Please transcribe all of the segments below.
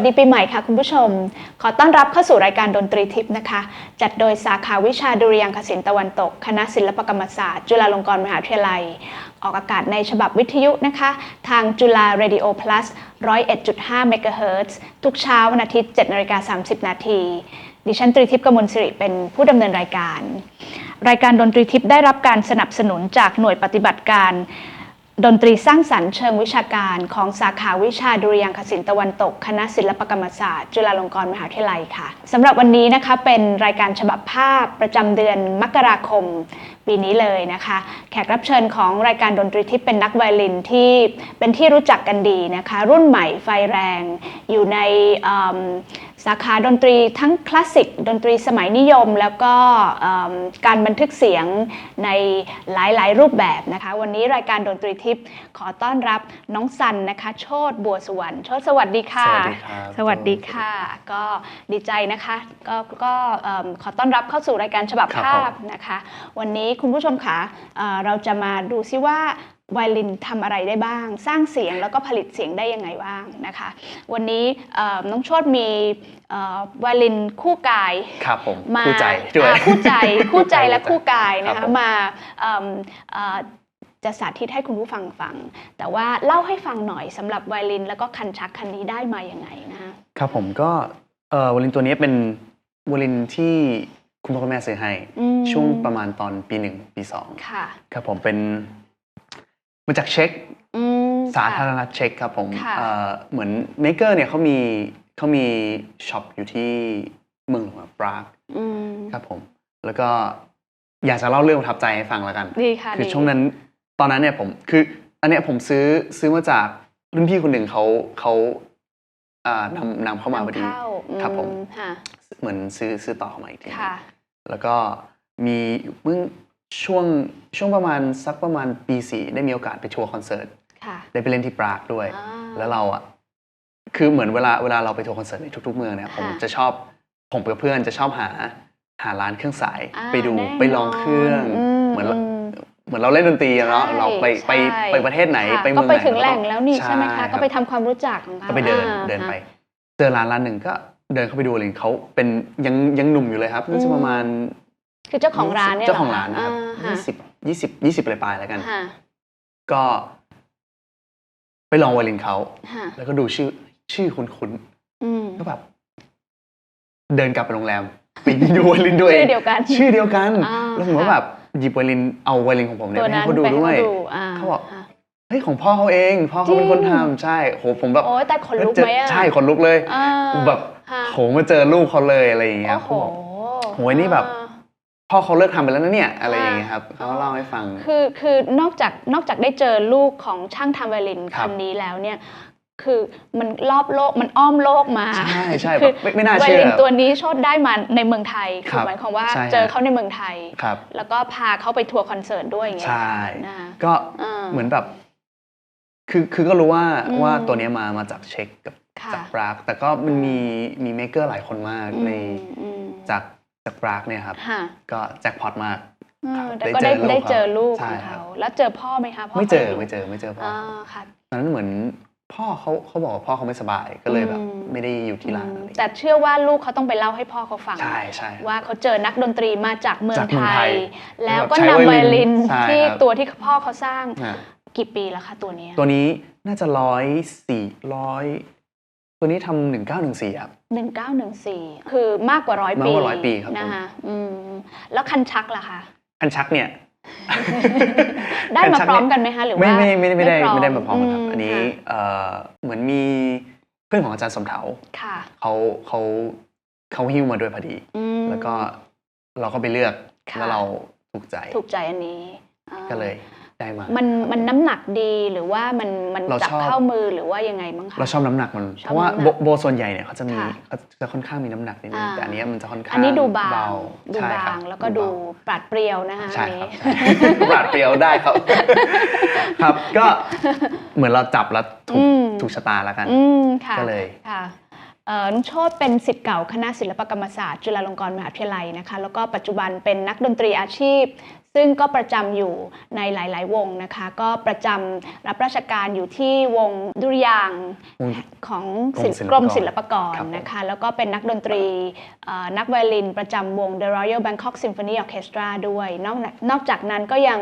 วัสดีปีใหม่ค่ะคุณผู้ชม ขอต้อนรับเข้าสู่รายการดนตรีทิพย์นะคะ จัดโดยสาขาวิชาดุริยางคศิลป์ตะวันตก คณะศิลปกรรมศาสตร์ จุฬาลงกรณ์มหาวิทยาลัย ออกอากาศในฉบับวิทยุนะคะ ทางจุฬา Radio Plus 101.5 MHz ทุกเช้าวันอาทิตย์7นาฬิกา30 นาทีดิฉันตรีทิพย์กมลสิริเป็นผู้ดำเนินรายการ รายการดนตรีทิพย์ได้รับการสนับสนุนจากหน่วยปฏิบัติการ ดนตรีสร้างสรรค์เชิงวิชาการของสาขาวิชาดุริยางคศิลป์ตะวันตก คณะศิลปกรรมศาสตร์ จุฬาลงกรณ์มหาวิทยาลัยค่ะสำหรับวันนี้นะคะเป็นรายการฉบับภาพประจำเดือนมกราคมปีนี้เลยนะคะ แขกรับเชิญของรายการดนตรีที่เป็นนักไวโอลินที่เป็นที่รู้จักกันดีนะคะ รุ่นใหม่ไฟแรงอยู่ใน สาขาดนตรีทั้งคลาสสิกดนตรีสมัยนิยม แล้วก็เอิ่มการบันทึกเสียงในหลายๆ รูปแบบนะคะ วันนี้รายการดนตรีทิพย์ขอต้อนรับน้องซันนะคะ โชตบัวสุวรรณโชตสวัสดีค่ะสวัสดีครับสวัสดีค่ะ ก็ดีใจนะคะก็ก็เอิ่มขอต้อนรับเข้าสู่รายการฉบับครับภาพผมนะคะ วันนี้คุณผู้ชมคะเอ่อเราจะมาดูซิว่า ไวโอลินทำอะไรได้บ้าง สร้างเสียงแล้วก็ผลิตเสียงได้ยังไงบ้างนะคะ วันนี้เอ่อน้องโชตมีเอ่อไวโอลินคู่กายครับผมมาคู่ใจด้วยอ่าคู่ใจคู่ใจและคู่คู่ใจกายนะครัคะบผมมาเอิ่มเอ่อจะสาธิตให้คุณผู้ฟังฟัง แต่ว่าเล่าให้ฟังหน่อยสำหรับไวโอลิน แล้วก็คันชักคันนี้ได้มาอย่างไงนะคะครับผมก็เอ่อวอลินตัวนี้เป็นวอลินที่คุณพ่อคุณแม่ซื้อให้อืมช่วงประมาณตอนปีหนึ่งปีสองค่ะครับผมเป็น มาจากเช็คอืมสาธารค่ะณรัฐเช็คครับผมค่ะ เอ่อเหมือนเมเกอร์เนี่ยเขามีเขามีช็อปอยู่ที่เมืองปรากอืมครับผม แล้วก็อยากจะเล่าเรื่องประทับใจให้ฟังแล้วกัน ดีค่ะคือดี ช่วงนั้นตอนนั้นเนี่ยผมคืออันเนี้ยผมซื้อซื้อมาจากรุ่นพี่คนหนึ่งเขาเขาอ่านำนำเข้ามาพอดี นำเข้าครับผม อืค่ะเหมือนซื้อซื้อต่อเข้ามาอีกทีค่ะ แล้วก็มีเมื่อ ช่วงช่วงประมาณสักประมาณปีสี่ได้มีโอกาสไปทัวร์คอนเสิร์ตค่ะ ได้ไปเล่นที่ปรากด้วย อ่า แล้วเราอะคือเหมือนเวลาเวลาเราไปทัวร์คอนเสิร์ตในทุกๆเมืองเนี่ยผมค่ะจะชอบผมกับเพื่อนจะชอบหาหาร้านเครื่องสายอ่าไปดูแน่ไปลองเครื่องอืมเหมือนเราอืมเหมือนเราเล่นดนตรีอะเนาะใช่เราไปไปใช่ไปประเทศไหนค่ะไปก็เมืองไปไหนถึงแหล่งเราแล้วนี่ใช่ไหมใช่ครัคะบก็ไปทำความรู้จักของเขาก็ไปเดินอ่าเดินไปค่ะเจอร้านร้านหนึ่งก็เดินเข้าไปดูเลยเขาเป็นยังยังหนุ่มอยู่เลยครับน่าจะประมาณ คือเจ้าของร้านเนี่ยเจ้าของร้านนะครับอ่ายี่สิบยี่สิบยี่สิบปลายๆแล้วกันค่ะก็ ไปลองไวโอลินเขาค่ะแล้วก็ดูชื่อ ชื่อคุ้นอืมๆก็แบบ เดินกลับไปโรงแรมไปดูไวโอลินด้วยชื่อเดียวกัน ชื่อเดียวกันอ่าแล้วผมก็ค่ะแบบหยิบไวโอลินเอาไวโอลินของผมเนี่ยตัวไปนั้ให้นเขาดูไปให้ด้วยเขาดูอ่าเขาบอกค่ะเฮ้ยของพ่อเขาเอง พ่อเขาเป็นคนจริงทำใช่โหผมแบบโอ้ยแต่ขนลุกไหมอะใช่ขนลุกเลยอ่าแบบค่ะโหมาเจอลูกเขาเลยอะไรอย่างเงี้ยโอ้โหเขาบอกโหยนี่แบบอ่า พ่อเขาเลิกทำไปแล้วนะเนี่ยอะไรอย่างเงี้ยครับเขาก็เล่าให้ฟัง คือคือนอกจากนอกจากได้เจอลูกของช่างทำไวโอลินครับคันนี้แล้วเนี่ย คือมันรอบโลกมันอ้อมโลกมาใช่ใช่คือแบบไม่ไม่น่าไวเชื่โออลินตัวนี้โชดได้มาในเมืองไทยคคืรัอบหมายความว่าใช่เจอฮะเขาในเมืองไทย ครับ แล้วก็พาเขาไปทัวร์คอนเสิร์ตด้วยอย่างเงี้ยใช่ นะคะ ก็อ่าเหมือนแบบ คือคือก็รู้ว่าอืมว่าตัวเนี้ยมามาจากเช็คกับค่ะ จากปราก แต่ก็มันมีมีเมเกอร์หลายคนมากอืมในอืม จาก จากปรากเนี่ยครับ ค่ะก็แจ็คพอตมาก อืมครับแต่ก็ได้ได้ได้เจเจออลูลูกกใช่ของครัเขาบแล้วเจอพ่อไหมคะพ่อไม่เจอคยยู่ไม่เจอไม่เจอพ่ออ่าค่ะ ตอนนั้นเหมือนพ่อเขาเขาบอกว่าพ่อเขาไม่สบายก็เลยแบบอืม ไม่ได้อยู่ที่ร้านอืมอะไรแต่เชื่อว่าลูกเขาต้องไปเล่าให้พ่อเขาฟัง ใช่ใช่ ว่าเขาเจอนักดนตรีมาจากเมืองจากเมืไทองไทยย แล้วก็ใช้นำไวไวโอโอลิลินนใช่ที่ครับ ตัวที่พ่อเขาสร้างอะกี่ปีแล้วคะตัวเนี้ยตัวนี้น่าจะร้อยสี่ร้อย ตัวนี้ทำหนึ่งเก้าหนึ่งสี่ครับ หนึ่งเก้าหนึ่งสี่คือมากกว่าร้อยมากปีกว่าร้อยปีครับ นะคะอืมแล้วคันชักล่ะคะ คันชักเนี่ย ได้มาคันชักพร้อมเนี่ยกันไหมคะหรือไม่ว่าไม่ไม่ไม่ได้พร้อไม่ได้มาพร้อมกันครับมอันนี้ค่ะเอ่อเหมือนมีเพื่อนของอาจารย์สมเถาค่ะเขาเขาเขาหิ้วมาด้วยพอดีอืมแล้วก็เราก็ไปเลือกค่ะแล้วเราถูกใจ ถูกใจอันนี้อ่าก็เลย ได้มา มันมันน้ำหนักดีหรือว่ามันมันเราจับชอบ เข้ามือหรือว่ายังไงบ้างคะ เราชอบน้ำหนักมัน ชอบเพราะว่าน้ำหนักโบโบส่วนใหญ่เนี่ยเขาจะมีค่ะเขาจะค่อนข้างมีน้ำหนักนิดนึงอ่า แต่อันเนี้ยมันจะค่อนข้างอันนี้ดูบางเบาดูใช่บาครับงแล้วก็ดูเบา ปราดเปรียวนะคะใช่อันครันี้บปราดเปรียวได้ครับ ครับก็เหมือนเราจับแล้วถูกอืม ถูกชะตาแล้วกัน อืมค่ะก็เลย ค่ะเอ่อน้องโชตเป็นสิทธิ์เก่าคณะศิลปกรรมศาสตร์ จุฬาลงกรณ์มหาวิทยาลัยนะคะ แล้วก็ปัจจุบันเป็นนักดนตรีอาชีพซึ่งก็ประจำอยู่ในหลาย ๆ วงนะคะ ก็ประจำรับราชการอยู่ที่วงดุริยางค์วง ของกรมศิลปากรกรมศิลปากรครับผม นะคะ แล้วก็เป็นนักดนตรีเอ่อนักไวโอลินประจำวง The Royal Bangkok Symphony Orchestra ด้วย นอกจากนอกจากนั้นก็ยัง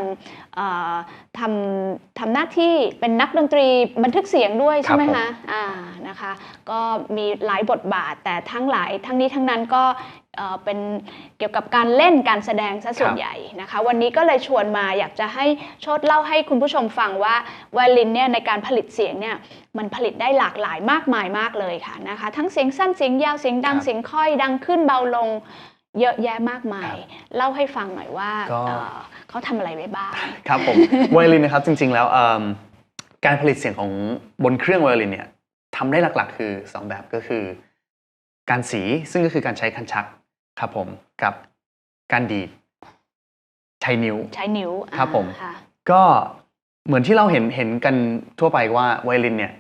เอ่อทำทำหน้าที่เป็นนักดนตรีบันทึกเสียงด้วยใช่ไหมครับผมคะอ่านะคะ ก็มีหลายบทบาทแต่ทั้งหลายทั้งนี้ทั้งนั้นก็ เอ่อเป็นเกี่ยวกับการเล่นการแสดงซะส่วนใหญ่นะคะ วันนี้ก็เลยชวนมาอยากจะให้โชดเล่าให้คุณผู้ชมฟังว่าไวโอลินเนี่ยในการผลิตเสียงเนี่ยมันผลิตได้หลากหลายมากมายมากเลยค่ะนะคะ ทั้งเสียงสั้นเสียงยาวเสียงดังครับเสียงค่อยดังขึ้นเบาลงเยอะแยะมากมายครับเล่าให้ฟังหน่อยว่าก็เอ่อเขาทำอะไรไว้บ้าง ครับผมไวโอลินนะครับจริง ๆ แล้วเอิ่มการผลิตเสียงของบนเครื่องไวโอลินเนี่ยทำได้หลักๆ คือ 2 แบบก็คือ การสีซึ่งก็คือการใช้คันชัก ครับผมกับการดีดใช้นิ้ว ใช้นิ้วครับผม อ่าค่ะก็เหมือนที่เราเห็นเห็นกันทั่วไปว่าไวโอลินเนี่ย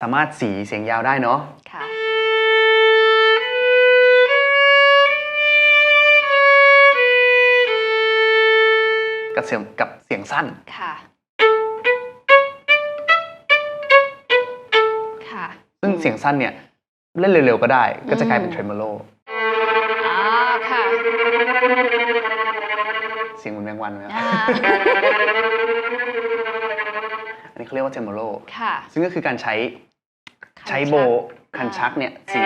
สามารถสีเสียงยาวได้เนาะค่ะ กับเสียงกับเสียงสั้น ค่ะ ค่ะซึ่งเสียงสั้นเนี่ย เล่นเร็วๆก็ได้ ก็จะกลายเป็นเทรมโมโลอ่าค่ะ เสียงเหมือนแมงวันไหมครับอ่าอันนี้เขาเรียกว่าเทรมโมโลค่ะ ซึ่งก็คือการใช้คันใช้ชักโบคันชักเนี่ยสี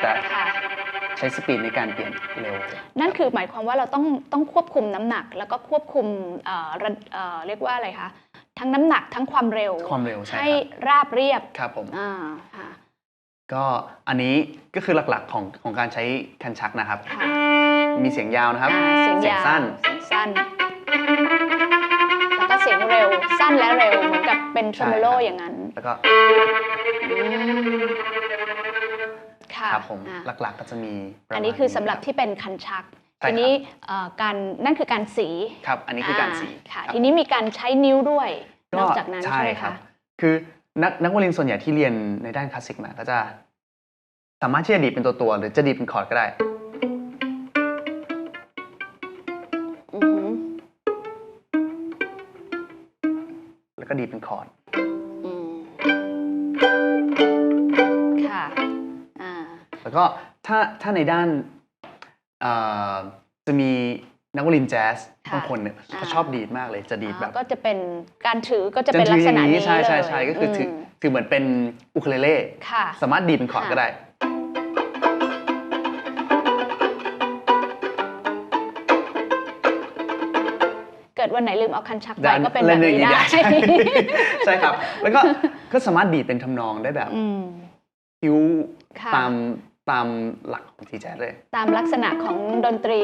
แต่ค่ะใช้สปีดในการเปลี่ยนเร็ว นั่นคือหมายความว่าเราต้องต้องควบคุมน้ำหนัก แล้วก็ควบคุมเอ่อระเอ่อเรียกว่าอะไรคะ ทั้งน้ำหนักทั้งความเร็ว ความเร็วใช่ให้ครับราบเรียบ ครับผม อ่าค่ะก็อันนี้ก็คือหลักๆของของการใช้คันชักนะครับค่ะ มีเสียงยาวนะครับ อ่าเสียงยาวสั้น เสียงสั้น แล้วก็เสียงเร็วสั้นและเร็วเหมือนกับเป็นทรใช่มโลครับ อย่างนั้นแล้วก็อืมค่ะครับผมอะ หลักๆก็จะมีประมาณอันนี้คือสำหรับที่เป็นคันชัก ใช่ครับทีนี้เอ่อการนั่นคือการสีครับ อันนี้คือการสีค่ะครับ ทีนี้มีการใช้นิ้วด้วยนก็อกจากนั้นใช่ไหมครัคะบคือนักนักวอลลินส่วนใหญ่ที่เรียนในด้านคลาสสิกมาก็จะ สามารถที่จะดีดเป็นตัวตัวๆหรือจะดีดเป็นคอร์ดก็ได้ ดีดเป็นคอร์ดอืมค่ะอ่าแล้วก็ถ้าถ้าในด้านเอ่อจะมีนักวอลลินแจ๊สค่ะบางคนเนี่ยอ่าเขาชอบดีดมากเลยจะดีดแบบอ่าก็จะเป็นการถือก็จะเป็นลักษณะถืออย่างนี้ใช่ใช่เลยใช่ก็คือถือมถือเหมือนเป็นอุคูเลเล่ค่ะสามารถดีดเป็นคอร์ดค่ะก็ได้ ดวันไหนลืมเอาคันชักด้าไว้ก็เป็นแบบล่นี้อย่างได้ใช่ครับ แล้วก็ก็สามารถดีดเป็นทำนองได้แบบอืมคิ้วค่ะตาม ตามหลักของทีแจ๊สเลย ตามลักษณะของดนตรี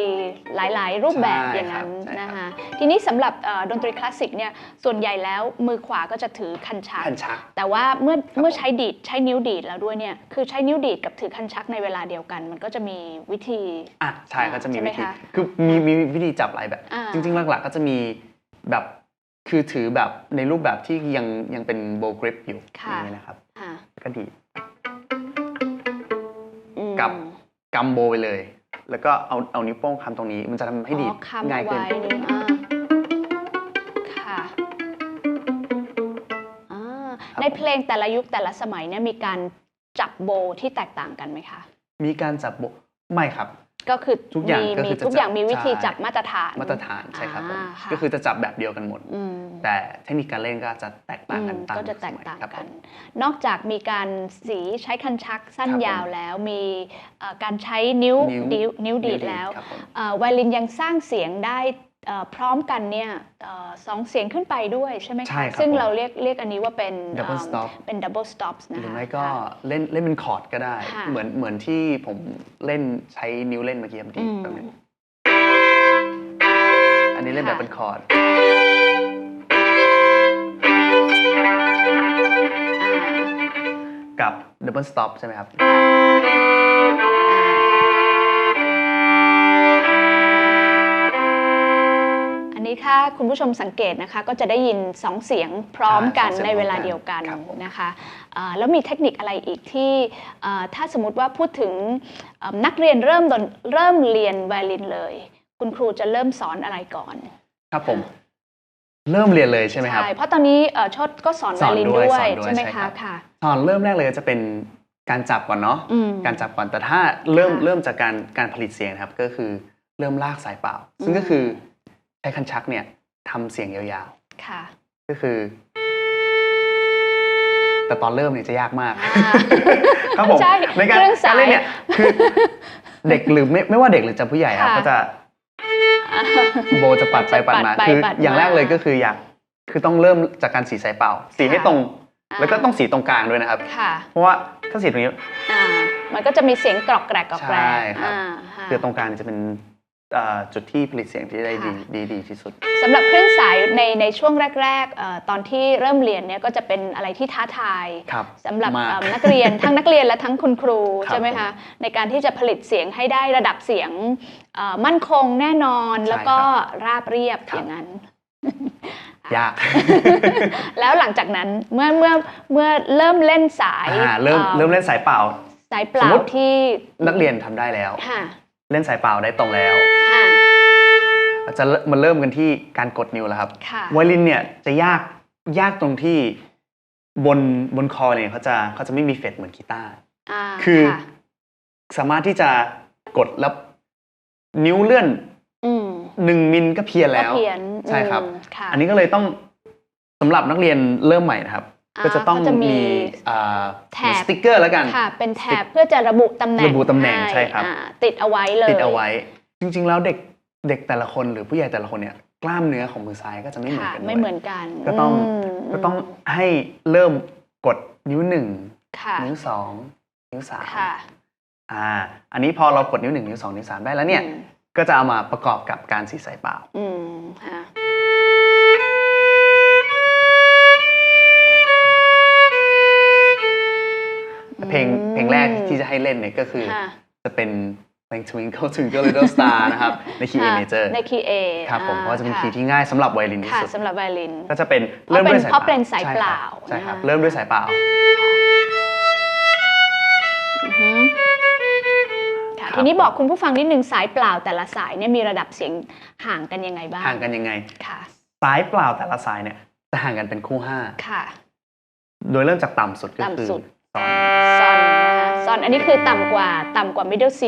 หลาย ๆ รูปแบบใช่อย่างนั้นครับใช่ครับนะคะทีนี้สำหรับเอ่อดนตรีคลาสสิกเนี่ยส่วนใหญ่แล้วมือขวาก็จะถือคันชักคันชักแต่ว่าเมื่อครับเมื่อใช้ดีดใช้นิ้วดีดแล้วด้วยเนี่ยคือใช้นิ้วดีดกับถือคันชักในเวลาเดียวกัน มันก็จะมีวิธีอะใช่ก็จะมีใช่ไหมวิธีคะคือมีมีวิธีจับหลายแบบอ่าจริง ๆ หลัก ๆ ก็จะมีแบบคือถือแบบในรูปแบบที่ยังยังเป็นโบกริปอยู่ค่ะอย่างนี้นะครับค่ะก็ดีดอืม กับกำโบไปเลย แล้วก็เอาเอานิ้วโป้งคำตรงนี้ มันจะทำให้ดีดอ๋อคำง่ายเอาขึ้นไว้นิ้วอ่าค่ะอ่าในเพลงแต่ละยุคแต่ละสมัยเนี่ยมีการจับโบที่แตกต่างกันไหมคะ มีการจับโบไม่ครับ ก็คือทุกอย่างมีก็มีคือจะทุกอย่างจับมีวิธีใช่จับมาตรฐานมาตรฐานใช่ครับผมอ่าค่ะก็คือจะจับแบบเดียวกันหมดอืมแต่เทคนิคการเล่นก็จะแตกต่างกันอืมตามก็จะแตกสมัยต่างครับกันผมนอกจากมีการสีใช้คันชักสั้นครับผมยาวแล้วมีเอ่อการใช้นิ้วนิ้วนิ้วนิ้วดีดแล้วครับผมเอ่อไวโอลินยังสร้างเสียงได้เอ่อ พร้อมกันเนี่ยเอ่อสองเสียงขึ้นไปด้วยใช่ไหมใช่คะครับซึ่งผมเราเรียกเรียกอันนี้ว่าเป็น Double เอิ่ม stop เป็น double stops นะหรือคะไม่ก็ค่ะเล่นเล่นเป็นคอร์ดก็ได้ค่ะเหมือนเหมือนที่ผมเล่นใช้นิ้วเล่นเมื่อกี้ครับอืดีมแบบนี้อันนี้เล่นแบบค่ะเป็นคอร์ดอ่ากับดับเบิลสต็อปใช่ไหมครับ นนี้ถ้าคุณผู้ชมสังเกตนะคะ ก็จะได้ยินสองเสียงพร้อมกันใช่สองเสียงในเวลาพร้อมกันเดียวกันครับผมนะคะอ่าแล้วมีเทคนิคอะไรอีกที่อ่าถ้าสมมติว่าพูดถึงเอ่อนักเรียนเริ่มดนเริ่มเรียนไวโอลินเลย คุณครูจะเริ่มสอนอะไรก่อน ครับผมเริ่มเรียนเลยใช่ไหมครับใช่เพราะตอนนี้เอ่อชดก็สอนไวสอนโอลินด้ด้ววยยสอนด้วยใช่ไหมใช่ครัคะบค่ะตอนเริ่มแรกเลยจะเป็นการจับก่อนเนาะอืมการจับก่อนแต่ถ้าเริ่มค่ะเริ่มจากการการผลิตเสียงนะครับก็คือเริ่มลากสายเปล่า ซึ่งก็คือใช้คันชักเนี่ยทำเสียงยาวค่ะๆก็คือ แต่ตอนเริ่มเนี่ยจะยากมากอ่าครับผมใช่ในการเครื่องสาย การเล่นเนี่ยคือเด็กหรือไม่ไม่ว่าเด็กหรือจะผู้ใหญ่ครับค่ะก็จะโบจะปัดไปปัดมาจะปัดไปคือปัดมาอย่างแรกเลยก็คืออยากคือต้องเริ่มจากการสีสายเปล่า สีให้ค่ะ ตรงอ่าแล้วก็ต้องสีตรงกลางด้วยนะครับ ค่ะเพราะว่าถ้าสีตรงนี้ อ่ามันก็จะมีเสียงกรอกแกรกกรอกแกรกใช่ครับ อ่าค่ะคือตรงกลางจะเป็นเอ่อ จุดที่ผลิตเสียงที่ได้ดีค่ะดีดีที่สุดสำหรับเครื่องสายในในช่วงแรกๆเอ่อตอนที่เริ่มเรียนเนี่ยก็จะเป็นอะไรที่ท้าทายครับสำหรับมากเอิ่มนักเรียนทั้งนักเรียนและทั้งคุณครูครับใช่ไหมคะในการที่จะผลิตเสียงให้ได้ระดับเสียงเอ่อมั่นคงแน่นอนใช่แล้วก็ครับราบเรียบครับอย่างนั้นยาก แล้วหลังจากนั้นเมื่อเมื่อเมื่อเริ่มเล่นสายอ่าเริ่มอ่อเริ่มเล่นสายเปล่า สายเปสล่ามมุติที่นักเรียนทำได้แล้วค่ะ เล่นสายเปล่าได้ตรงแล้ว ค่ะ จะมาเริ่มกันที่การกดนิ้วแล้วครับค่ะไวโอลินเนี่ยจะยากยากตรงที่บนบนคอเนี่ยเขาจะเขาจะไม่มีเฟดเหมือนกีตาร์อ่าคือค่ะสามารถที่จะกดแล้วนิ้วเลื่อนอืมหนึ่งมิลก็เพี้ยนก็แล้วเพี้ยนใช่ครับ อืมค่ะอันนี้ก็เลยต้องสำหรับนักเรียนเริ่มใหม่นะครับอ่า ก็จะต้องก็จะมีมีอ่าแถบ สติ๊กเกอร์แล้วกัน ค่ะเป็นแถบเพื่อจะระบุตำแหน่งระบุตำแหน่งใช่ครับ อ่าติดเอาไว้เลย ติดเอาไว้ จริง ๆ แล้วเด็กเด็กแต่ละคนหรือผู้ใหญ่แต่ละคนเนี่ยกล้ามเนื้อของมือซ้ายก็จะไม่เหมือนค่ะกันด้วยไม่เหมือนกันก็ต้อง มก็ต้องให้เริ่มกดนิ้วหนึ่งค่ะนิ้วสองนิ้วสามค่ะอ่าอันนี้พอเรากดนิ้วหนึ่งนิ้วสองนิ้วสามได้แล้วเนี่ย อืมก็จะเอามาประกอบกับการสีสายเปล่า อืมค่ะ เพลงเพลงแรกที่จะให้เล่นเนี่ยก็คือค่ะจะเป็นเพลง Twinkle Twinkle Little Star นะครับ ในคีย์ A ค่ะ major ในคีย์เอครับผมเพราะว่าจะเป็นค่คีย์ที่ง่ายสำหรบไวโอลินที่ค่ะสุดสำหรับไวโอลินก็จะเป็นเพราะเริ่มด้วยเป็นสายเพราะเป็นสายใช่เปล่าใช่ครับนะคะเริ่มด้วยสายเปล่าอือฮึค่ะครับทีนี้บอกคุณผู้ฟังนิดนึงสายเปล่าแต่ละสายเนี่ยมีระดับเสียงห่างกันยังไงบ้างห่างกันยังไงค่ะสายเปล่าแต่ละสายเนี่ยจะห่างกันเป็นคู่ห้าค่ะ โดยเริ่มจากต่ำสุดก็คือต่ำสุดซอน ซอนนะคะซอน อันนี้คือต่ำกว่าต่ำกว่า middle C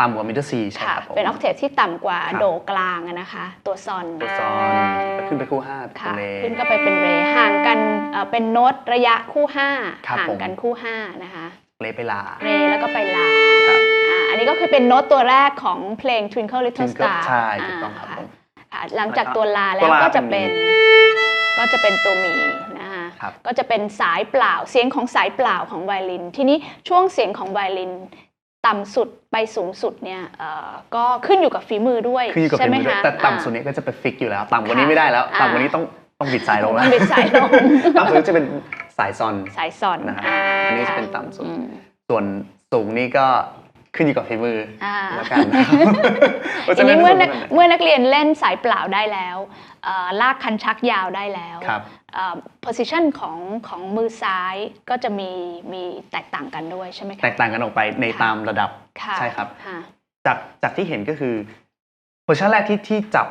ต่ำกว่ามิดเดิลซีใช่ค่ะ ครับผม เป็นออกเทฟที่ต่ำกว่าครับ โดกลางอะนะคะ ตัวซอนตัวซอนก็ขึ้นไปคู่ห้าเป็นค่ะ เล ขึ้นก็ไปเป็นเรห่างกันเอ่อเป็นโน้ตระยะคู่ ครับ5 ห่างผม กันคู่ 5 นะคะ เลไปลาเรแล้วก็ไปลาครับ อ่าอันนี้ก็คือเป็นโน้ตตัวแรกของเพลง Twinkle Little Twinkle Star ใช่ถูกต้องครับาผม ค่ะหลังจากตัวลาแล้ตัววลาก็จะเป็เป็นนก็จะเป็นตัวมีนะคะครับ ก็จะเป็นสายเปล่าเสียงของสายเปล่าของไวโอลิน ทีนี้ช่วงเสียงของไวโอลินต่ำสุดไปสูงสุดเนี่ยเอ่อก็ขึ้นอยู่กับฝีมือด้วยขึ้นอยู่กับใช่ฝีไหมมือด้วยคะแต่ต่ำอ่าสุดนี้ก็จะเป็นฟิกอยู่แล้ว ต่ำกว่านี้ค่ะไม่ได้แล้วอ่าต่ำกว่านี้ต้องต้องบิดสายลงแล้วต้องบิดสายลงต่ำสุดจะเป็นสายซอนสายซอนนะครับาอันนี้จะเป็นต่ำสุดอืมส่วนสูงนี่ก็ ขึ้นอยู่กับฝีมือออ่าแล้วกันนะครับว่าทีจะนี้ล่เมื่อนักสูงขนาดไหเมื่อนักเรียนเล่นสายเปล่าได้แล้วเอ่อลากคันชักยาวได้แล้วครับ เอ่อ position ของของมือซ้ายก็จะมีมีแตกต่างกันด้วยใช่ไหมคะแตกต่างกันออกไปในค่ะตามระดับ ค่ะใช่ครับ ค่ะ จากจากที่เห็นก็คือโพซิชันแรกที่ที่จับ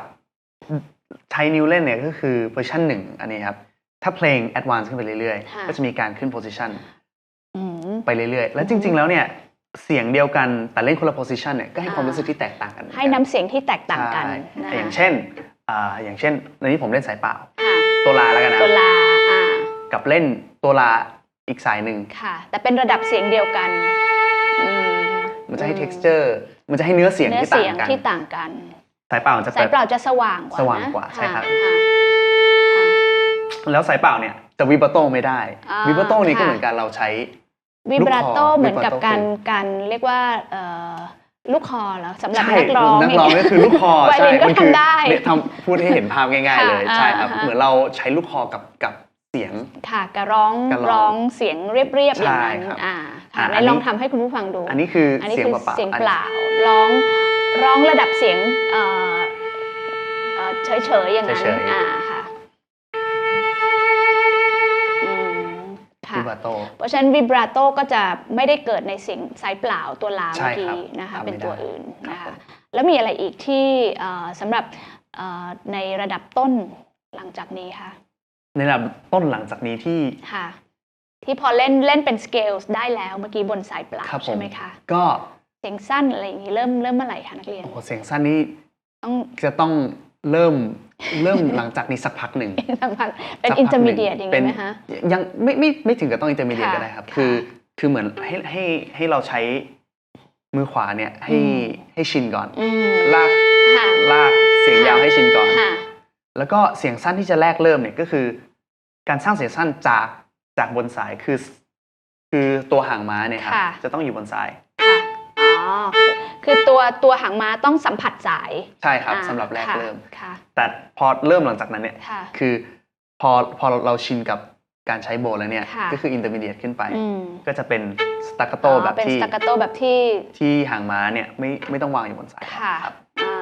ใช้นิ้วเล่นเนี่ยก็คือโพซิชันหนึ่งอันนี้ครับ ถ้าเพลงแอดวานซ์ขึ้นไปเรื่อยค่ะ ๆ ก็จะมีการขึ้นโพซิชันอืม ไปเรื่อยๆ และจริง ๆ แล้วเนี่ย เสียงเดียวกันแต่เล่นคนละโพซิชันเนี่ยก็ให้อ่าความรู้สึกที่แตกต่างกันมือกัให้น้ำเสียงที่แตกต่างกันใช่นะแต่อย่างเช่นอ่าอย่างเช่นในนี้ผมเล่นสายเปล่าค่ะตัวลาแล้วกันนะตัวลาอ่ากับเล่นตัวลาอีกสายหนึ่งค่ะ แต่เป็นระดับเสียงเดียวกันอืมมันจะให้ texture มันจะให้เนื้อเสียงเนื้อที่ต่าเสียงงกันที่ต่างกัน สายเปล่ามันจะสายแบบเปล่าจะสว่างกว่าสว่างนะกว่าใช่ครับะค่ะแล้วสายเปล่าเนี่ยจะวิบโตไม่ได้อ่าวิบโตนี่ก็ค่ะเหมือนกันเราใช้ วิบราโตลูกคอเหมือนกับ vibrato การคือการเรียกว่าเอ่อลูกคอแล้วสำหรับใช่นักร้องนักร้องก็คือลูกคอไวโอลินก็มัคืทำได้เนี่ยทำพูดให้เห็นภาพง่าย ๆ เลยค่ะใช่ครับอ่าฮะเหมือนเราใช้ลูกคอกับกับเสียงค่ะกระร้องกะร้องร้องเสียงเรียบๆอย่างนั้นใช่ครับอ่าอ่าค่ะอัไหนนนี้ลองทำให้คุณผู้ฟังดู อันนี้คืออันนี้เสียงคือเปล่าๆเสียงอันเปล่าร้องร้องระดับเสียงเอ่อเอ่อเฉยๆอย่างนั้นเฉยๆอ่า ค่ะวิบโต เพราะฉะนั้นวิบราโตก็จะไม่ได้เกิดในเสียงสายเปล่าตัวลาใช่เมื่อครับกี้นะคะทำไม่เป็นตัวได้อื่นนะครัคะบผมแล้วมีอะไรอีกที่เอ่อสำหรับเอ่อในระดับต้นหลังจากนี้คะในระดับต้นหลังจากนี้ที่ค่ะที่พอเล่นเล่นเป็นสเกลได้แล้วเมื่อกี้บนสายเปล่าครับผมใช่ไหมคะก็เสียงสั้นอะไรอย่างนี้เริ่มเริ่มเมื่อไหร่คะนักเรียนโอ้โหเสียงสั้นนี้ต้องจะต้องเริ่ม เริ่มหลังจากนี้สักพักหนึ่งสักพักเป็นสักอินพัเตอร์หมีงเดียอย่างเป็นี้นไหมคะยังไม่ไม่ไม่ถึงกับต้องอินเตอร์มีเดียค่ะก็ได้ครับค่ะคือคือเหมือนให้ให้ให้เราใช้มือขวาเนี่ยให้อืมให้ชินก่อนอืมลากค่ะลากเสียงยาวให้ชินก่อนค่ะแล้วก็เสียงสั้นที่จะแรกเริ่มเนี่ยก็คือ การสร้างเสียงสั้นจากจากบนสายคือ คือตัวหางม้าเนี่ยครับค่ะจะต้องอยู่บนสาย ค่ะอ๋อคือตัวตัวหางม้าต้องสัมผัสสาย ใช่ครับอ่าสำหรับแรกค่ะเริ่ม ค่ะ แต่พอเริ่มหลังจากนั้นเนี่ยค่ะ คือพอพอเราชินกับการใช้โบว์แล้วเนี่ยค่ะ ก็คืออินเตอร์มีเดียขึ้นไป อืมก็จะเป็นสต a ค c โตอ๋อแบบเป็นที่ สต c ก a โตแบบที่ที่หางม้าเนี่ยไม่ไม่ต้องวางอยู่บนสายค่ะครับ อ่า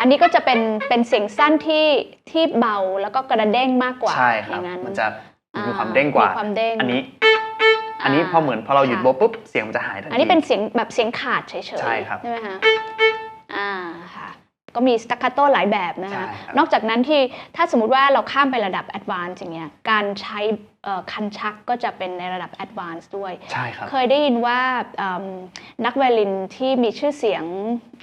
อันนี้ก็จะเป็นเป็นเสียงสั้นที่ที่เบาแล้วก็กระเด้งมากกว่าใช่คอรับ ย่างนั้นมันจะมีอ่ความเด้งกว่า มีความเด้ง อันนี้ อันนี้พอเหมือนพอเราหยุดค่ะโบว์ปุ๊บเสียงมันจะหายทันที อันนี้เป็นเสียงแบบเสียงขาดเฉยๆใช่ครับใช่ไหมคะอ่าค่ะก็มีสต a ค c โตหลายแบบนะคะใช่ครับนอกจากนั้นที่ถ้าสมมุติว่าเราข้ามไประดับแอดวานซ์อย่างเงี้ยการใช้เอ่อคันชักก็จะเป็นในระดับแอดวานซ์ด้วยใช่ครับเคยได้ยินว่าเอิ่มนักไวโอลินที่มีชื่อเสียง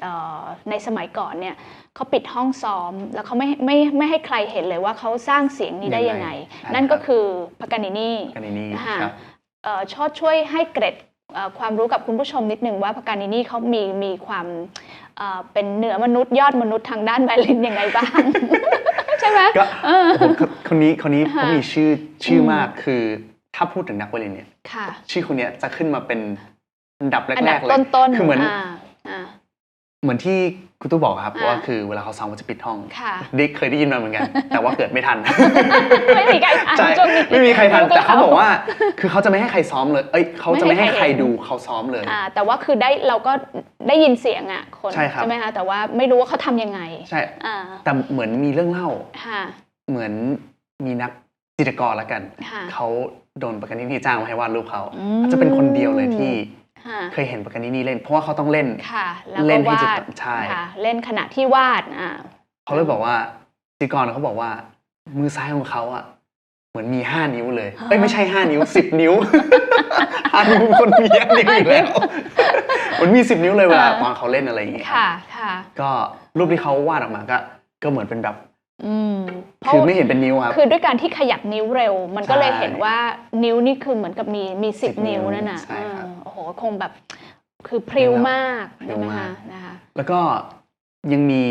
เอ่อในสมัยก่อนเนี่ยเขาปิดห้องซ้อม แล้วเขาไม่ไม่ไม่ให้ใครเห็นเลยว่าเขาสร้างเสียงนี้ได้ยังไงยังไงใช่นั่นครัก็บคือพากานินีกันในนี้ค่ะครับเอ่อ ชอดช่วยให้เกร็ดเอ่อความรู้กับคุณผู้ชมนิดนึงว่าพากานินีเขามีมีความเอ่อเป็นเหนือมนุษย์ยอดมนุษย์ทางด้านไวโอลินยังไงบ้าง ใช่ไหมก็โอ้โหคนคนนี้คนนี้ค่ะเขามีชื่อชื่ออมมากคือถ้าพูดถึงนักวอลเลย์เนี่ยค่ะชื่อคนเนี้ยจะขึ้นมาเป็นอันดับอันแรดับกๆเลยต้นๆคือเหมือนอ่าอ่า เหมือนที่คุณตู้บอกครับอ่า ว่าคือเวลาเขาซ้อมเขาจะปิดห้องค่ะ ดิกเคยได้ยินมาเหมือนกัน แต่ว่าเกิดไม่ทัน ไม่มีใครทันใช่ช่วงนี้ไม่มีใครทันยุคแต่เขาเราบอกว่า คือเขาจะไม่ให้ใครซ้อมเลย เอ้ยเขาจะไม่ไม่ให้ให้ใคใครรเห็นดูเขาซ้อมเลย อ่าแต่ว่าคือได้เราก็ได้ยินเสียงอะคนใช่ครับ ไหมคะแต่ว่าไม่รู้ว่าเขาทำยังไงใช่ อ่าแต่เหมือนมีเรื่องเล่า ค่ะเหมือนมีนักจิตรกรละกัน ค่ะ เขาโดนประกันนินีจ้างมาให้วาดรูปเขาอืมเขาจะเป็นคนเดียวเลยที่ค่ะ เคยเห็นประกันนินีเล่น เพราะว่าเขาต้องเล่นค่ะแล้วเล่ก็นให้วาจิตดใช่ค่ะเล่นขณะที่วาดอ่าเขาเลยบอกว่าจิตรกรเขาบอกว่า มือซ้ายของเขาอะเหมือนมีห้านิ้วเลยเอ้ยไม่ใช่ห้านิ้วสิบนิ้วห้านิ้วคนมีห้านิ้วอยู่แล้วมันมีสิบนิ้วเลยเวลาตอนเขาเล่นอะไรอย่างเงี้ยค่ะค่ะก็รูปที่เขาวาดออกมาก็ ก็เหมือนเป็นแบบ อืมเพราะคือไม่เห็นเป็นนิ้วครับ คือด้วยการที่ขยับนิ้วเร็ว มันก็เลยใช่เห็นว่านิ้วนี่คือเหมือนกับมีมีสิบ10นิ้วนั่นน่ะใช่ครับ เออโอ้โหคงแบบคือพริ้วมากพริ้ใช่วไหมมาคะกนะคะ แล้วก็ยังมี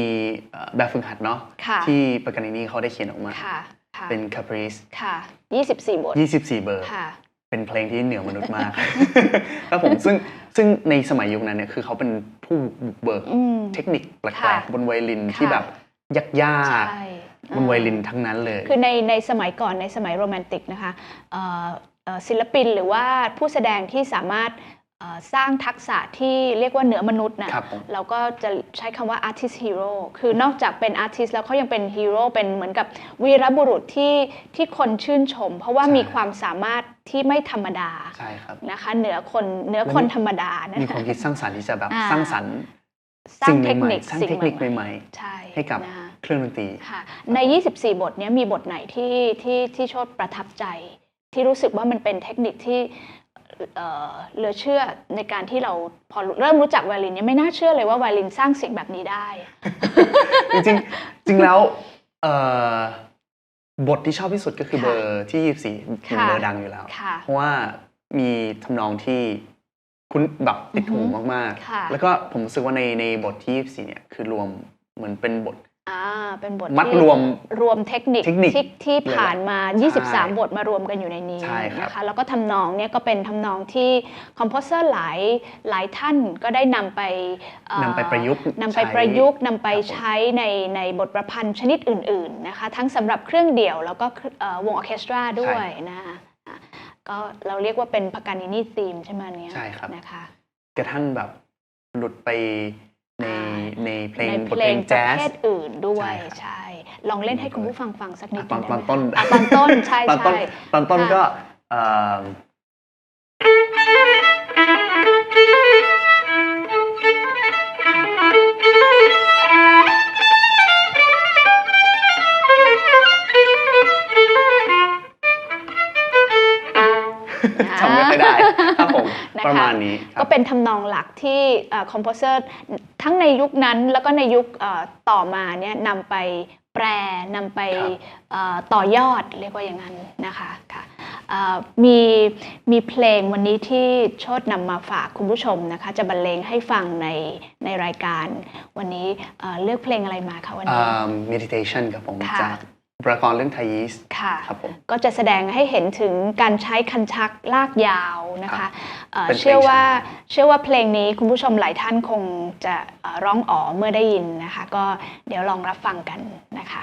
เอ่อแบบฝึกหัดเนาะค่ะ ที่ปากานินีเขาได้เขียนออกมา ค่ะค่ะเป็น Caprice ค่ะ24บท24 เบอร์ ค่ะ เป็นเพลงที่เหนือมนุษย์มาก ครับผมซึ่งซึ่งในสมัยยุคนั้นเนี่ยคือเขาเป็นผู้บุกเบิกอืม เทคนิคแปลค่ะกๆบนไวโอลินค่ะที่แบบ ยากใช่ๆบนไวโอลินทั้งนั้นเลย คือในในสมัยก่อนในสมัยโรแมนติกนะคะเอ่อเอ่อศิลปินหรือว่าผู้แสดงที่สามารถเอ่อสร้างทักษะที่เรียกว่าเหนือมนุษย์นะครับผมเราก็จะใช้คำว่า artist hero คือนอกจากเป็น artist แล้วเขายังเป็นฮีโร่เป็นเหมือนกับวีรบุรุษที่ที่คนชื่นชม เพราะว่าใช่มีความสามารถที่ไม่ธรรมดาใช่ครับนะคะเหนือคนเหนือคนธรรมดานะมีความคิดสร้างสรรค์ที่จะแบบอ่าสร้างสรรค์ สร้างสิ่งเทคใหม่นิคๆสร้างสิ่งเทคนิคใหม่ใหม่ๆใช่ให้กับนะคะๆเครื่องดนตรีค่ะใน 24 บทเนี้ยมีบทไหนที่ที่ที่โชดประทับใจ ที่รู้สึกว่ามันเป็นเทคนิคที่เอ่อเหลือเชื่อในการที่เราพอเริ่มรู้จักไวโอลินเนี่ยไม่น่าเชื่อเลยว่าไวโอลินสร้างเสียงแบบนี้ได้ จริงๆจริงแล้วเอ่อบทที่ชอบที่สุดก็คือค่ะเบอร์ที่ 24เป็นค่ะเบอร์ดังอยู่แล้วค่ะเพราะว่ามีทำนองที่ คุ้นแบบติดหูอือฮึมากค่ะ ๆ แล้วก็ผมรู้สึกว่าในในบทที่24เนี่ยคือรวมเหมือนเป็นบท อ่าเป็นบทมัดที่รวมรวมเทคนิคเทคนิคที่ที่เลยผ่านมา ใช่23 บทมารวมกันอยู่ในนี้ใช่ครับนะคะแล้วก็ทำนองเนี่ยก็เป็นทำนองที่คอมโพเซอร์หลายหลายท่านก็ได้นำไปเอ่อนำไปประยุกต์นำไปใช้ประยุกต์นำไปครับผมใช้ในในบทประพันธ์ชนิดอื่นๆนะคะทั้งสำหรับเครื่องเดี่ยวแล้วก็เอ่อวงออร์เคสตราด้วยนะคะอะ ก็เราเรียกว่าเป็นพากานินีธีมใช่ไหมอันเนี้ยใช่ครับนะคะ กระทั่งแบบหลุดไปในอ่าในเพลงในบเพทลเพลงงปแจ๊ระสเภทอื่นด้วยใช่ครับใช่ ลองเล่นให้คุณผู้ฟังฟังสักนิดอะตอนหงตอนได้ไหมต้นคะอะตอนต้นใช่ตอนต้นใช่ตอนต้นค่ะก็ จำไม่ค่อยได้ครับผมนะคะประมาณนี้ครับก็เป็นทำนองหลักที่คอมโพเซอร์ทั้งในยุคนั้นแล้วก็ในยุคเอ่อต่อมาเนี่ยนำไปแปรนำไปครับเอ่อต่อยอดเรียกว่าอย่างนั้นนะคะค่ะเอ่อมีมีเพลงวันนี้ที่โชดนำมาฝากคุณผู้ชมนะคะ จะบรรเลงให้ฟังในในรายการ วันนี้เอ่อเลือกเพลงอะไรมาคะวันนี้อ่า meditation ครับผมค่ะจาก ประกรณ์เรื่องไทยีสค่ะครับผมก็จะแสดงให้เห็นถึงการใช้คันชักลากยาวนะครัคะบเอ่อเป็นเพลงเชื่อว่าช้าเชื่อว่าเพลงนี้คุณผู้ชมหลายท่านคงจะเอ่อร้องอ๋อเมื่อได้ยินนะคะ ก็เดี๋ยวลองรับฟังกันนะคะ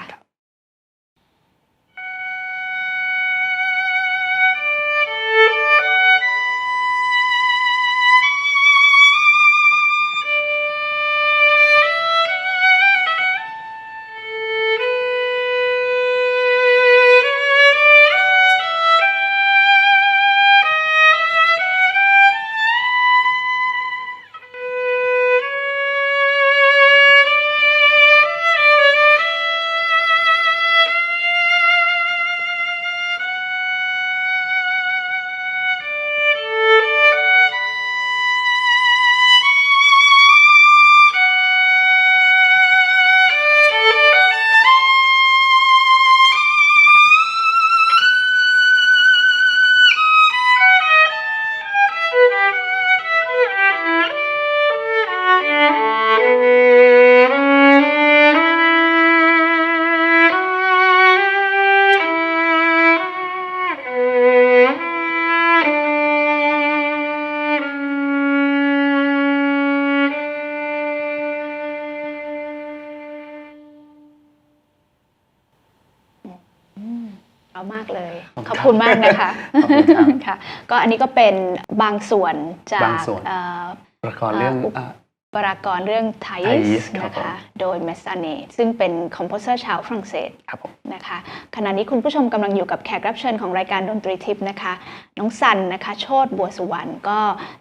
คุณขอบคุณมากนะคะขอบคุณครับ ค่ะ ก็อันนี้ก็เป็นบางส่วนจากบางส่วน เอ่อประกรณ์เรื่องอ่าอ่าปรากรณ์เรื่องไท Thais ส์ครับนะผม คะ โดยเมสซาเนซึ่งเป็นคอมโพเซอร์ชาวฝรั่งเศสครับผม นะคะขณะนี้คุณผู้ชมกำลังอยู่กับแขกรับเชิญของรายการดนตรีทิพย์นะคะ น้องสันนะคะ โชตบัวสุวรรณก็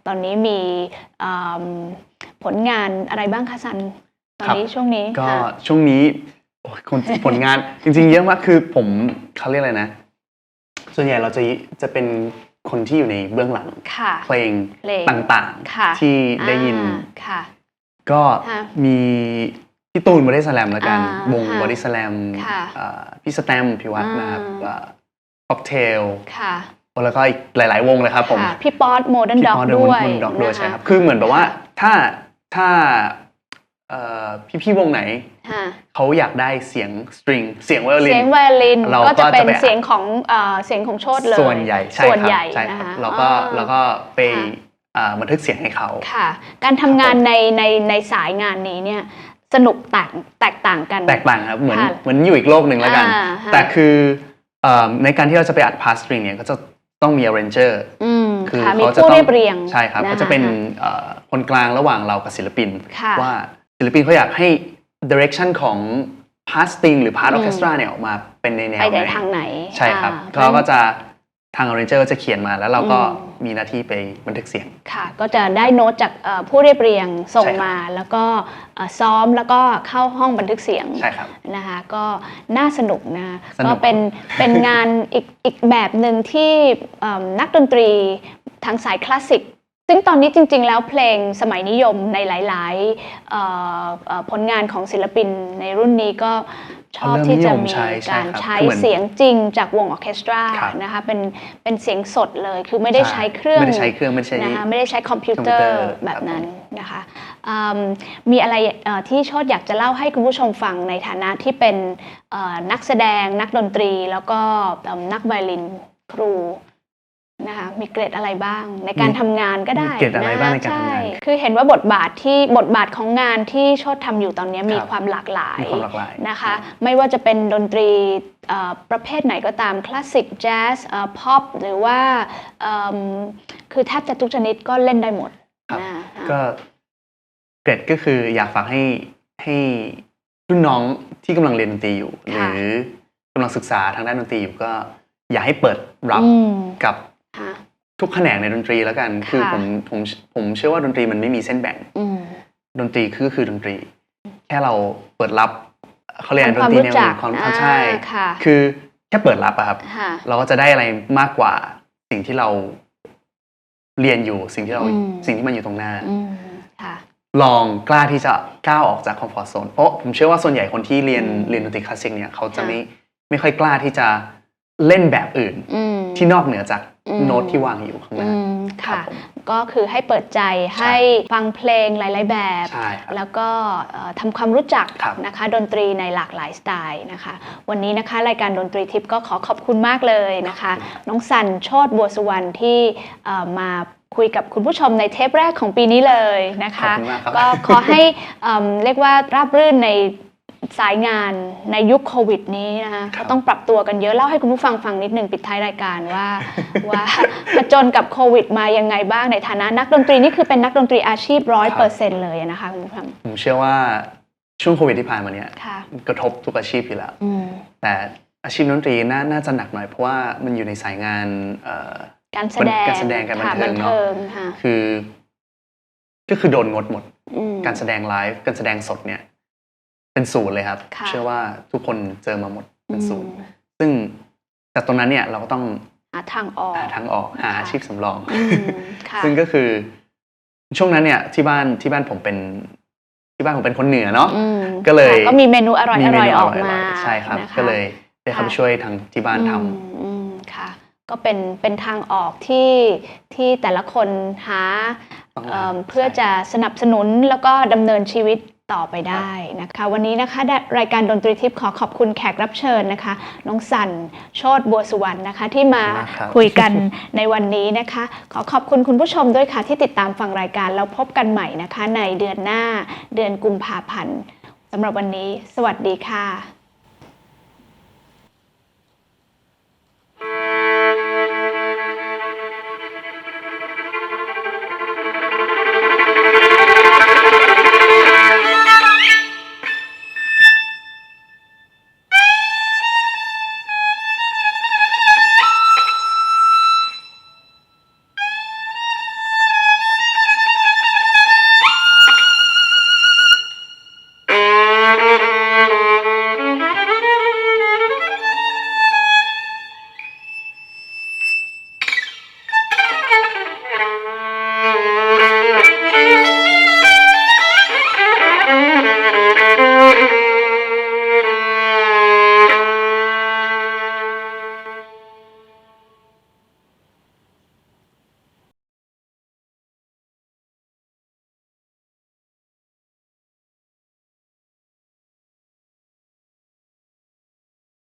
ตอนนี้มีอืมผลงานอะไรบ้างคะสัน ตอนนี้ช่วงนี้ก็ค่ะ ช่วงนี้โอ้ยคนผลงานจริงๆ เยอะมากคือผมเขาเรียกอะไรนะ ส่วนใหญ่เราจะจะเป็นคนที่อยู่ในเบื้องหลังค่ะเพลงเพลงต่างค่ะๆที่ได้ยินอ่าค่ะก็ค่ะมีพี่ตูนบอดี้สแลมแล้วกันอ่าวงค่ะบอดี้สแลมค่ะพี่สแตมป์พิวัฒน์นะครับอ่าค็อกเทลค่ะแล้วก็อีกหลาย ๆ วงเลยครับผมค่ะพี่ป๊อตโมเดิร์นพี่ด็อกพอด้วยด็อกด้วยนะะใช่ครับ คือเหมือนแบบว่าถ้าถ้าเอ่อ พี่ๆวงไหนค่ะเขาอยากได้เสียงสตริงเสียงไวโอลิน เสียงไวโอลินเราก็จะก็เป็จะนไป เสียงของเอ่อเสียงของโชดเลยส่วนใหญ่ใช่ส่วนครับใหญ่ใช่นะครับคะแล้วก็อ๋อแล้วก็ไปค่ะอ่าบันทึกเสียงให้เขา ค่ะ การทำงานในในในสายงานนี้เนี่ยสนุกแตกแตกต่างกัน แตกต่างครับเหมือนค่ะเหมือนอยู่อีกโลกหนึ่งแล้วกัน อ่าฮะ แต่คือเอ่อในการที่เราจะไปอัดพาสตริงเนี่ยก็จะต้องมี arranger อืมคือค่ะมีเขาจะผู้ต้องเรียบเรียงใช่ครับคก็จะเป็นเอ่อคนกลางระหว่างเรากับศิลปิน ค่ะ ว่า ศิลปินเขาอยากให้ direction ของพาร์ทสตริงหรือพาร์ทออือมเคสตราเนี่ยออกมาเป็นในแนวไปไหในนทางไหน ใช่ครับอ่าเขาก็จะทาง arranger ก็จะเขียนมาแล้วเราก็อืมมีหน้าที่ไปบันทึกเสียง ค่ะ ก็จะได้โน้ตจากเอ่อผู้เรียบเรียงส่งใช่ครับมาแล้วก็เอ่อซ้อมแล้วก็เข้าห้องบันทึกเสียงใช่ครับนะคะก็น่าสนุกนะสนุกก็เป็นเป็นงานอีกอีกแบบหนึ่งที่เอิ่มนักดนตรีทางสายคลาสสิก ซึ่งตอนนี้จริง ๆ แล้วเพลงสมัยนิยมในหลายๆเอ่อเอ่อผลงานของศิลปินในรุ่นนี้ก็ชอบเริ่มที่จะนิยมมีใช้ใช่การครับใช้คือเหมือนเสียงจริงจากวงออร์เคสตราครับนะคะเป็นเป็นเสียงสดเลยคือไม่ได้ใช่ใช้เครื่องไม่ได้ใช้เครื่องไม่ได้ใช้นะคะไม่ได้ใช้คอมพิวเตอคอมพิวเตอร์ร์แบบนั้นนะคะอืมมีอะไรเอ่อที่โชดอยากจะเล่าให้คุณผู้ชมฟังในฐานะที่เป็นเอ่อนักแสดงนักดนตรีแล้วก็เอิ่มนักไวโอลินครูนะคะ มีเกรดอะไรบ้าง ในการมีทำงานก็ได้มีเกรดอะไรบ้างในการทำงาน ใช่คือเห็นว่าบทบาทที่บทบาทของงานที่โชดทำอยู่ตอนนี้มีครับ ความหลากหลาย มีความหลากหลาย นะคะ ไม่ว่าจะเป็นดนตรีเอ่อประเภทไหนก็ตามคลาสสิกแจ๊สพ็อปหรือว่าเอิ่มคือแทบจะทุกชนิดก็เล่นได้หมดครับ นะก็เกรดก็คืออยากฝากให้ให้รุ่นน้องที่กำลังเรียนดนตรีอยู่ หรือกำลังศึกษาทางด้านดนตรีอยู่ก็ อยากให้เปิดรับอืมกับค่ะ ทุกแขนงในดนตรีแล้วกัน คือค่ะผมผมผมเชื่อว่าดนตรีมันไม่มีเส้นแบ่งอืมดนตรีคือคือดนตรี แค่เราเปิดรับเขาเรียกอะไรทำดนตรีแนวความรู้จัอื่กนความอ่าใช่ค่ะคือแค่เปิดรับอะครับค่ะเราก็จะได้อะไรมากกว่าสิ่งที่เราเรียนอยู่สิ่งที่เราอืมสิ่งที่มันอยู่ตรงหน้าอืมค่ะลองกล้าที่จะก้าวออกจากคอมฟอร์ z โซนเพราะผมเชื่อว่าส่วนใหญ่คนที่เรียนอืมเรียนดนตรีคลาสสิกเนี่ยเขาจะค่ะไม่ไม่ค่อยกล้าที่จะ เล่นแบบอื่นอืมที่นอกเหนือจากอืมโน้ตที่วางอยู่ข้างหอืน้ามค่ะรับผมก็คือให้เปิดใจให้ฟังเพลงหลาย ๆ แบบใช่ครับแล้วก็เอ่อทำความรู้จักครับนะคะ ดนตรีในหลากหลายสไตล์นะคะ วันนี้นะคะรายการดนตรีทิพย์ก็ขอขอบคุณมากเลยนะคะ น้องสันโชตบัวสุวรรณที่เอ่อมาคุยกับคุณผู้ชมในเทปแรกของปีนี้เลยนะขอบคะคุณมากครับก็ขอให้เอิ่มเรียกว่าราบรื่นใน สายงานในยุคโควิดนี้นะคะครัก็บต้องปรับตัวกันเยอะเล่าให้คุณผู้ฟังฟังนิดนึงปิดท้ายรายการว่า ว่าผจญกับโควิดมายังไงบ้างในฐานะนักดนตรีนี่คือเป็นนักดนตรีอาชีพร้อยเปอร์เซ็นต์เลยนะคะคุณผู้ฟังผมเชื่อว่าช่วงโควิดที่ผ่านมาเนี่ยค่ะกระทบทุกอาชีพอยู่แล้วอืมแต่อาชีพดนตรีน่าน่าจะหนักหน่อยเพราะว่ามันอยู่ในสายงานเอ่อการแสดงการแสดงการบันค่ะเทิงเนอะบันเทิงค่ะคือ ก็คือโดนงดหมดอืมการแสดงไลฟ์การแสดงสดเนี่ย เป็นศูนย์เลยครับ ค่ะ เชื่อว่าทุกคนเจอมาหมดเป็นศูนย์อืมซึ่งจากตรงนั้นเนี่ยเราก็ต้องหาทางออกหาทางออกหาค่ะอาชีพสำรอง อืมค่ะซึ่งก็คือ ช่วงนั้นเนี่ยที่บ้านที่บ้านผมเป็น ที่บ้านผมเป็นคนเหนือเนาะ อืมก็เลย ค่ะก็มีเมนูอร่อยมีอเมร่อยนูออกร่มายๆใช่ครับ นะคะ ก็เลยได้เข้าไปค่ะ ช่วยทางที่บ้านทำ อืมอืมค่ะ ก็เป็นเป็นทางออกที่ที่แต่ละคนหาต้องหาเอิ่มเพื่อใช่จะสนับสนุนแล้วก็ดำเนินชีวิต ต่อไปได้นะคะ วันนี้นะคะรายการดนตรีทิพย์ขอขอบคุณแขกรับเชิญนะคะ น้องสันโชตบัวสุวรรณนะคะ ที่มาคุยกันในวันนี้นะคะ ขอขอบคุณคุณผู้ชมด้วยค่ะ ที่ติดตามฟังรายการแล้วพบกันใหม่นะคะ ในเดือนหน้าเดือนกุมภาพันธ์สำหรับวันนี้ สวัสดีค่ะ